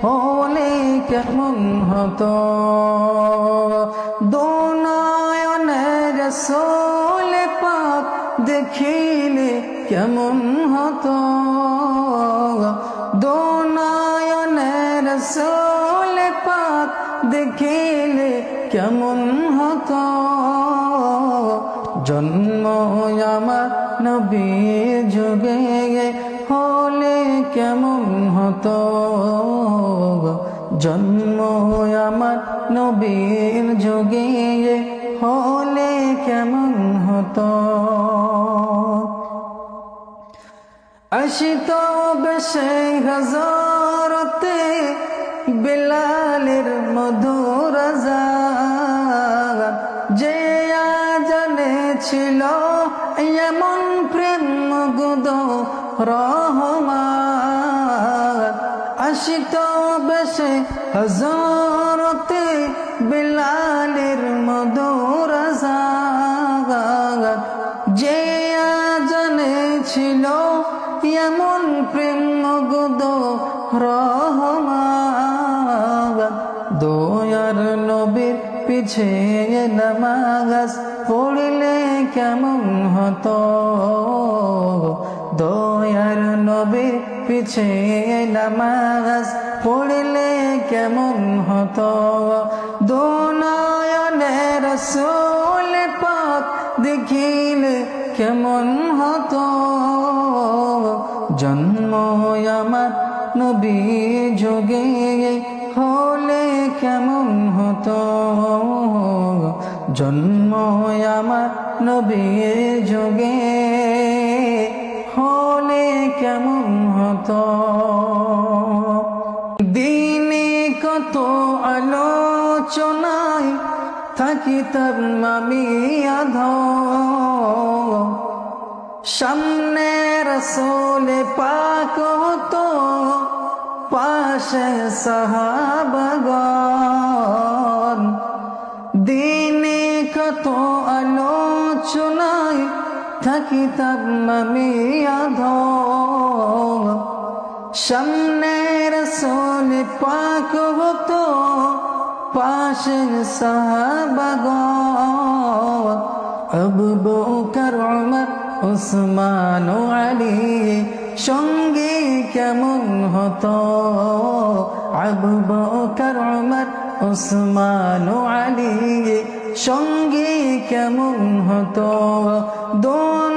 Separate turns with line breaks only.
হলে কেমন হতো দোনায়নের সোল পাক দেখিলে কেমন হতো দোনায়নের সোল পাক দেখিলে কেমন হতো জন্ম আমার নবী যুগে হলে কেমন হতো জন্ম আমার নবীর যুগে হলে কেমন হতো? আসিত বেশে হজরতে বিলালের মধুর যে জানে ছিল এমন প্রেম গুদ রহমান। আসিত বেশে হজরতে বিলালের মধুর যে জানে ছিল এমন প্রেম গুদ রহমান দয়ার নবীর পিছে নামাজ পড়লে কেমন হতো? দয়ার নবীর পিছে নামাজ পড়লে কেমন হতো? দোনায়নের সোল পাক দেখিলে কেমন হতো? জন্ম আমার নবী যোগে হলে কেমন হতো? জন্ম আমার নবী যোগে হলে কেমন হতো দিনে কত আলোচনায় থাকিতাম আমি আধ। সামনে রসোলে পাক হতো, পাশে সাহাবাগন দিনে কত আলোচনায় থাকিতাম আমি আধ। সামনে রসোলে পাক হতো, পাশে সাহাবাগন আবু বকর, উমর, উসমান ও আলী সঙ্গে কেমন হতো? আবু বকর, উমর, উসমান ও আলী সঙ্গে কেমন হতো? সো